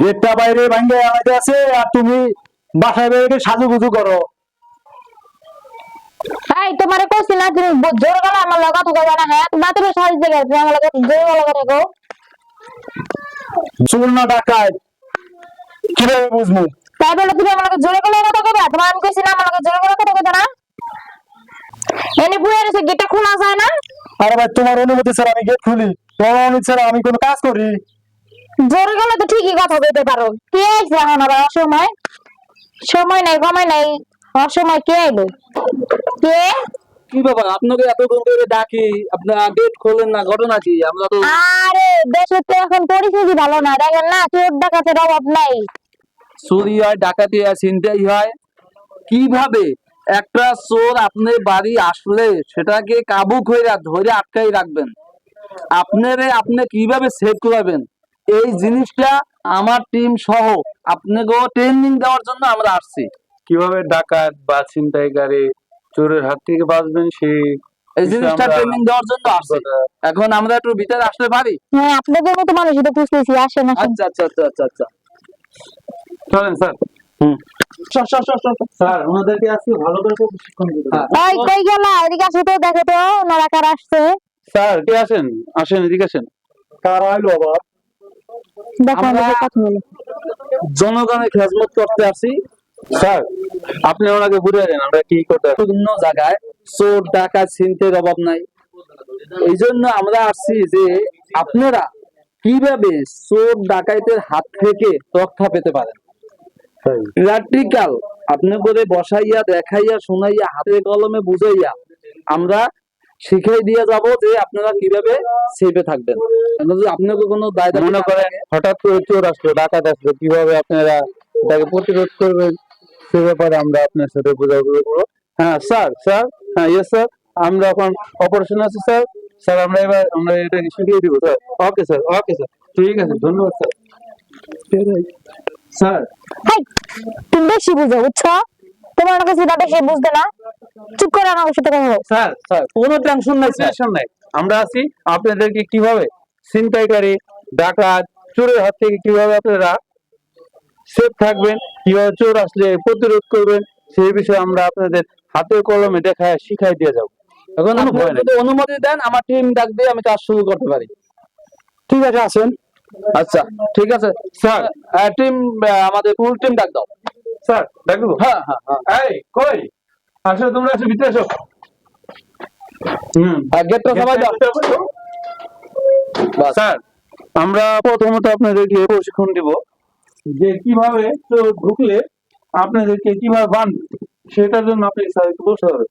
গেটটা বাইরে ভাঙ্গে আমাদের আছে আর তুমি বাসায় বাইরে সাজুগুজু করো। এই তোমারে কইছি না তুমি জোর গলা আমার লগা তো গলা না হ্যাঁ তোমার তুমি সাজ দিকে তুমি আমার লগা জোর গলা করে গো চুল না ডাকায় কীভাবে বুঝব? তাই বলে তুমি আমার জোরে গলা কথা কইবা? তোমার আমি কইছি না আমার লগে জোরে গলা কথা কইতা না। এনে বুয়ে গেটটা খোলা যায় না? আরে ভাই তোমার অনুমতি ছাড়া আমি গেট খুলি। তোমার অনুমতি ছাড়া আমি কোনো কাজ করি। জোরে গলা তো ঠিকই কথা কইতে পারো। কে আইছে এখন আবার? অসময় সময় নাই সময় নাই। অসময় কে আইলো? কে? কি ব্যাপার? আপনাকে এতক্ষণ ধরে ডাকি আপনার গেট খোলেন না ঘটনা কি? আমরা তো আরে দেশে তো এখন পরিস্থিতি ভালো না। দেখেন না চোর ডাকাতের অভাব নাই। চুরি হয় ডাকাতি হয় ছিনতাই হয়। কীভাবে একটা চোর আপনার বাড়ি আসলে সেটাকে কাবু করে ধরে আটকাই রাখবেন? আপনারে আপনি কীভাবে সেভ করবেন? এই জিনিসটা আমার টিম সহ আপনাকেও ট্রেনিং দেওয়ার জন্য আমরা আসছি। কীভাবে ডাকাত বা ছিনতাইকারী চোরের হাত থেকে বাঁচবেন সেই এই জিনিসটা ট্রেনিং দেওয়ার জন্য আসছি। এখন আমরা একটু ভিতরে আসতে পারি? হ্যাঁ আপনাদের মতো মানুষ তো খুঁজতেছি আসেন আসেন। আচ্ছা আচ্ছা আচ্ছা আচ্ছা আচ্ছা। চলেন স্যার। স্যার ওনাদেরকে আজকে ভালো করে প্রশিক্ষণ দিতে হ্যাঁ। কই গেল? এদিকে আসো তো দেখো তো ওনারা কার আসছে। স্যার কে আসেন? আসেন এদিকে আসেন। কার আইলো আবার দেখো আমরা- আমাদের কথা বলো জনগণের খেজমত করতে আসি। স্যার আপনি ওনাকে বুঝে দেন আমরা কি করতে। বিভিন্ন জায়গায় চোর ছিনতের অভাব নাই। এই জন্য আমরা আসছি যে আপনারা কীভাবে চোর ডাকাইতের হাত থেকে রক্ষা পেতে পারেন? প্র্যাকটিক্যাল আপনি করে বসাইয়া দেখাইয়া শোনাইয়া হাতে কলমে বুঝাইয়া আমরা শিখাই দিয়ে যাব যে আপনারা কীভাবে সেভে থাকবেন। আপনাকে কোনো দায় মনে করেন হঠাৎ করে চোর আসলো ডাকাত আসলো কীভাবে আপনারা এটাকে প্রতিরোধ করবেন? সে ব্যাপারে আমরা আপনার সাথে বোঝাবুঝি করব। হ্যাঁ স্যার স্যার হ্যাঁ ইয়েস স্যার আমরা এখন অপারেশন আছে স্যার। স্যার আমরা এবার আমরা শিখিয়ে দিব sir. Okay sir okay sir ঠিক আছে ধন্যবাদ স্যার। স্যার। হাই তুমি বেশি বুঝো বুঝছ? তোমার কাছে এটা বেশি বুঝতে না। চুপ করে আমার সাথে কথা স্যার স্যার কোনো টেনশন নাই টেনশন নাই। আমরা আছি আপনাদেরকে কীভাবে ছিনতাইকারী ডাকাত চোরের হাত থেকে কীভাবে আপনারা সেফ থাকবেন কীভাবে চোর আসলে প্রতিরোধ করবেন সেই বিষয়ে আমরা আপনাদের হাতে কলমে দেখায় শিখাই দিয়ে যাব। এখন অনুমতি দেন আমার টিম ডাক দিয়ে আমি কাজ শুরু করতে পারি। ঠিক আছে আসেন। আচ্ছা ঠিক আছে। স্যার। টিম আমাদের ফুল টিম ডাক দাও। স্যার দেখো হ্যাঁ হ্যাঁ হ্যাঁ। এই কই? আসো তোমরা আসো ভিতরে আসো হুম। গেটটা সবাই দাও। স্যার আমরা প্রথমত আপনাদেরকে প্রশিক্ষণ দিব যে কীভাবে তো ঢুকলে আপনাদেরকে কীভাবে সেটার জন্য আপনি স্যার একটু বসতে হবে।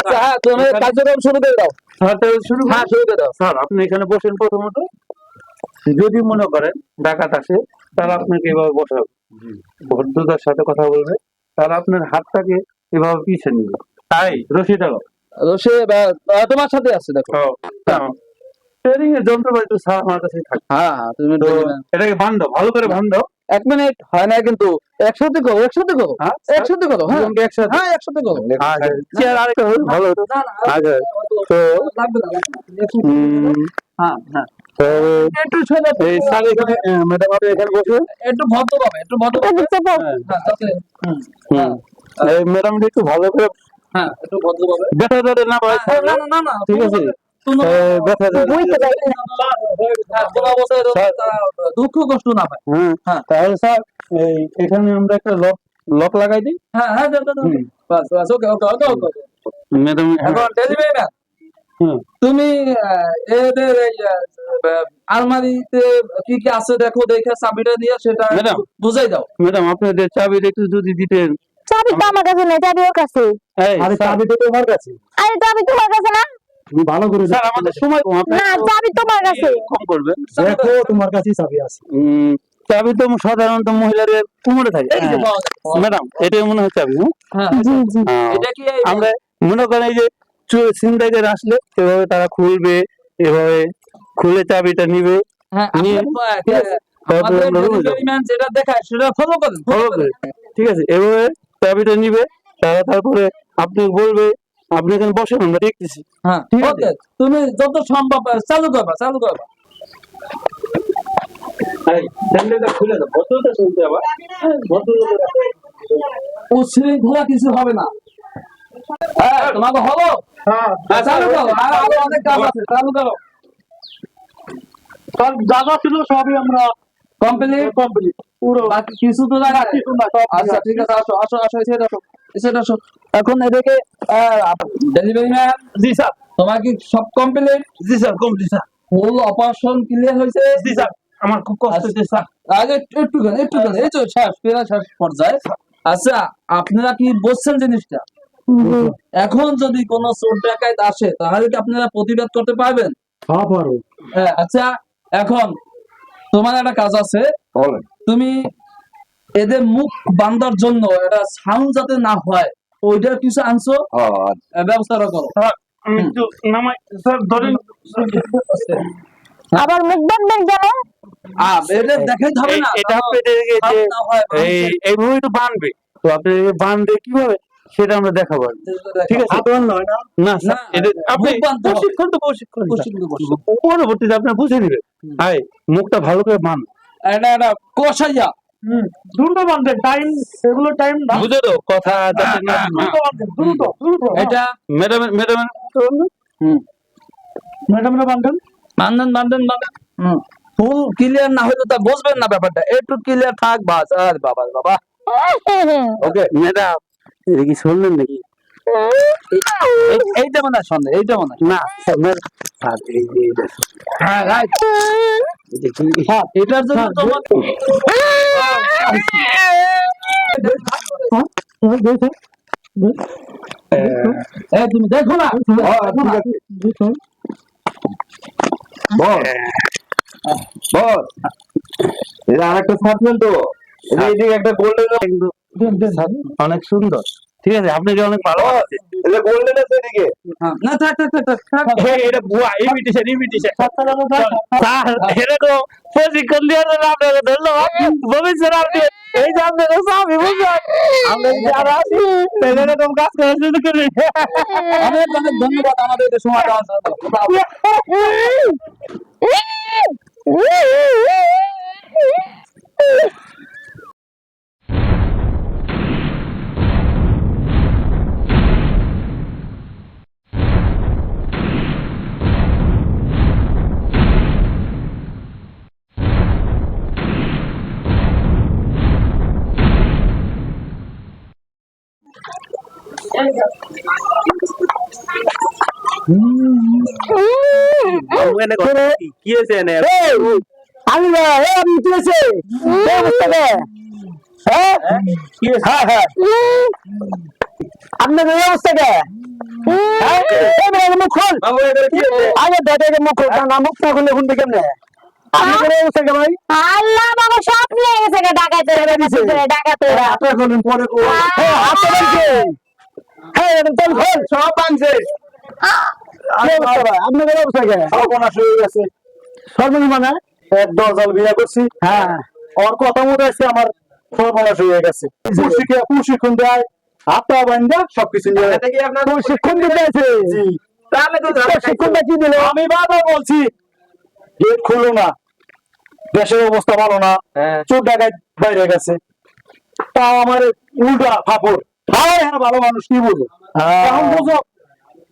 আচ্ছা হ্যাঁ তুমি কার্যক্রম শুরু করে দাও। স্যার শুরু হ্যাঁ শুরু করে দাও। স্যার আপনি এখানে বসেন প্রথমত। যদি মনে করেন ডাকাত আসে তারা আপনাকে এভাবে বসাবে ভদ্রতার সাথে কথা বলবে তারা আপনার হাতটাকে এভাবে পিছিয়ে নিবে। তাই? রশিটা রশি তোমার সাথে আছে দেখো। ট্রেনিং এর যন্ত্রপাতি তো স্যার আমার কাছে থাকে হ্যাঁ হ্যাঁ তুমি এটাকে ভালো করে এক মিনিট হয় না কিন্তু। একসাথে করো একসাথে করো। হ্যাঁ? একসাথে করো হ্যাঁ। একসাথে? হ্যাঁ একসাথে করো। চেয়ার আরেকটা হলে ভালো। আচ্ছা তো হ্যাঁ হ্যাঁ। একটু ছেড়ে এই স্যার এখানে ম্যাডাম আপনি এখানে বসে? একটু ভদ্র পাবে একটু ভদ্র যে হ্যাঁ ম্যাডাম একটু ভালো করে হ্যাঁ একটু ভদ্র পাবে না না না ঠিক আছে। হ্যাঁ, কোনো অবস্থায় স্যার- তারা দুঃখ কষ্ট না। পায় হ্যাঁ। হ্যাঁ। তাহলে স্যার এখানে আমরা একটা লক লক লাগাই দিই। হ্যাঁ হ্যাঁ দাও, দাও, দাও। হুম। বাস বাস okay okay okay okay. Madam এখন ডেলিভারি ম্যান তুমি এদের এই আলমারিতে কি কি আছে দেখো দেখে চাবিটা দিয়ে সেটা ম্যাডাম। বুঝাই দাও। ম্যাডাম আপনাদের চাবি একটু যদি দিতেন। চাবি তো আমার কাছে নেই চাবি ওর কাছে আরে চাবি তো তোমার কাছে? আরে চাবি তোমার কাছে না? তুমি ভালো করে স্যার আমাদের সময় কম আপনি না চাবি তোমার কাছে কম করবেন দেখো তোমার কাছেই চাবি আছে। চাবি তো সাধারণত মহিলাদের কোমরে থাকে। এই যে পাওয়া যায়। ম্যাডাম এটাই মনে হয় চাবি হ্যাঁ? হ্যাঁ। হ্যাঁ। আমরা মনে করেন এই যে আসলে এভাবে তারা খুলবে এভাবে খুলে চাবিটা নিবে হ্যাঁ ঠিক আছে এভাবে চাবিটা নিবে তারা তারপরে আপনি বলবে আপনি এখানে বসেন আমরা দেখতেছি। হ্যাঁ ঠিক আছে। তুমি যত সম্ভব চালু করবা চালু করবা। উচ্ছৃঙ্খলা কিছু হবে না। হ্যাঁ তোমাকে হলো হ্যাঁ, চালু করো আর অনেক কাজ আছে চালু করো। সব যা যা ছিল সবই আমরা কমপ্লিট কমপ্লিট পুরো। বাকি কিছু তো দেখা সব আচ্ছা ঠিক আছে। আসো আসো আসো এসে আসো এসে আসো এখন এদিকে ডেলিভারি ম্যান জি স্যার তোমার কি সব কমপ্লিট জি sir complete sir full operation clear হয়েছে? জি স্যার আমার খুব কষ্ট হচ্ছে স্যার আগে একটু একটুখানি এই তো শ্বাস পেরা শ্বাস পর্যায়ে। আচ্ছা আপনারা কি বলছেন জিনিসটা? এখন যদি কোনো চোর ডাকাত আসে তাহলে কি আপনারা প্রতিবাদ করতে পারবেন? হ্যাঁ পারো হ্যাঁ আচ্ছা এখন তোমার একটা কাজ আছে। তুমি এদের মুখ বান্দার জন্য একটা সাউন্ড যাতে না হয় ওইটার কিছু আনছো আহ, ব্যবস্থাটা করো। আবার মুখ কেন? এটা দেখাই হবে না এটা এই হয় বানবে তো আপনি বানবে কীভাবে সেটা আমরা দেখাবো ঠিক আছে? বান না? এটা আপনি। প্রশিক্ষণ তো প্রশিক্ষণ। পরবর্তীতে আপনার বুঝে নেবেন। হাই মুখটা ভালো করে মান এটা একটা কষাইয়া। হুম দ্রুত বানবেন টাইম এগুলো টাইম না। বুঝে তো কথা দ্রুত দ্রুত দ্রুত এটা ম্যাডাম ম্যাডাম ম্যাডামরা বানবেন বান্ধন বান্ধন বান্ধন ফুল ক্লিয়ার না হলে তা বুঝবেন না ব্যাপারটা। একটু ক্লিয়ার থাক বাস। আর বাবা বাবা। ওকে ম্যাডাম এটা কি শুনলেন নাকি? এইটা মনে হয় সন্দেহ এইটা মনে হয়। না হ্যাঁ হ্যাঁ এটার জন্য তোমার তুমি দেখো না। বস। বস। এটা আরেকটা সার্কেল তো। এদিকে একটা গোল্ডেন অনেক সুন্দর। ঠিক আছে আপনাকে অনেক ভালো আছে এটা গোল্ডেন আছে এদিকে হ্যাঁ, না থাক থাক থাক, এটা বুয়া ইমিটেশন ইমিটেশন স্যার এরকম প্রশিক্ষণ দেওয়ার জন্য আপনাকে ধন্যবাদ। ভবিষ্যতে আপনি এই যে আপনাকে স্বামী বুঝলেন আমরা যারা আছি তাহলে এরকম কাজ করার জন্য করি। অনেক অনেক ধন্যবাদ আমাদের সময় দেওয়ার জন্য। কি হয়েছে এনে? আমি কি আছে হ্যাঁ? হ্যাঁ হ্যাঁ আপনার অবস্থা কে? মুখ খোল। বাবু এটা কি হয়েছে? আগে দেখে মুখ খোল না মুখ না খুললে খুলবে কেমনে আল্লাহ বাবা সব নিয়ে গেছে গে ডাকাতে ডাকাতে পরে হ্যাঁ হ্যাঁ সব ভাঙছে অবস্থা কে? সর্বনাশ হয়ে গেছে। সর্বনিম্ন মানে এক দশাল বিয়ে করছি। হ্যাঁ। ওর কথা মতো আছে আমার সর্বনাশ হয়ে গেছে। প্রশিক্ষণ প্রশিক্ষণ দেয় বান্ধা সবকিছু নিয়ে প্রশিক্ষণ দিতে আছে? জি। তাহলে তো প্রশিক্ষণটা কি দিল? আমি বারবার বলছি গেট খুলো না। দেশের অবস্থা ভালো না। চোর ডাকাত বাইরে গেছে। তাও আমার উল্টা ফাপড়। হ্যাঁ ভালো মানুষ কি বুঝো? এখন বুঝো?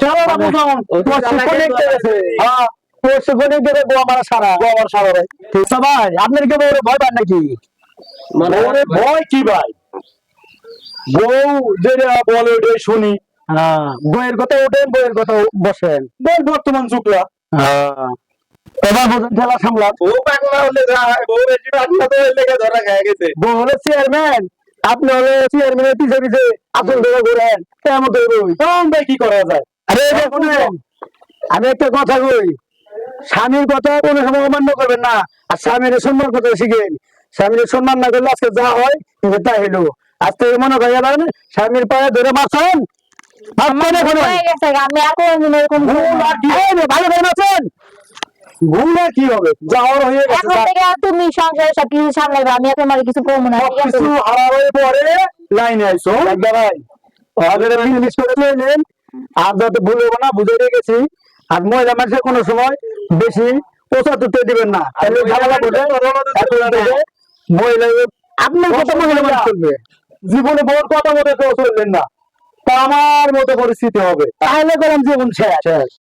চালাটা বুঝো দিতে গেছে। হ্যাঁ গো আমার সারা। গো আমার সারা ভাই। আপনার বড় ভয় পান নাকি? ওরে ভয় কি ভাই? বউ যেটা বলে ওটাই শুনি। হ্যাঁ বইয়ের কথা ওঠেন বইয়ের কথা বসেন। বর্তমান যুগলা এবার বোঝেন ঠেলা সামলান। ও পাগলা হলে যা হয় বউ বেশি পাগলা তো হলে ধরা খেয়ে গেছে। বউ হলে চেয়ারম্যান আপনি হলে চেয়ারম্যানের পিছে পিছে আসল ধরে ঘুরেন কেমন ভাই কি করা যায়? আরে আমি একটা কথা কই। স্বামীর কথা কোনো সময় অমান্য করবেন না। আর স্বামীর সম্মান করতে শিখেন। স্বামীর সম্মান না করলে আজকে যা হয় কিন্তু তাই হলো। আজকে মনে যাবেন স্বামীর পায়ে ধরে হয়ে আর কি হবে ভালো আর কি হবে? যাওয়ার হয়ে গেছে এখন থেকে আর তুমি সংসারে আমি আর তোমার কিছু করব না। ঠিক আছে কিছু হারা পরে লাইনে লাগবে ভাই আগে মিস করে আর যাতে ভুল হব না বুঝে রেখেছি আর মহিলা মানুষের কোনো সময় বেশি প্রচার দিবেন না। তাহলে ঝামেলা মহিলা আপনার কথা মহিলা মানুষ চলবে। জীবনে বউর কথা মতো কেউ চলবেন না। আমার মতো পরিস্থিতি হবে। তাহলে করলাম জীবন শেষ।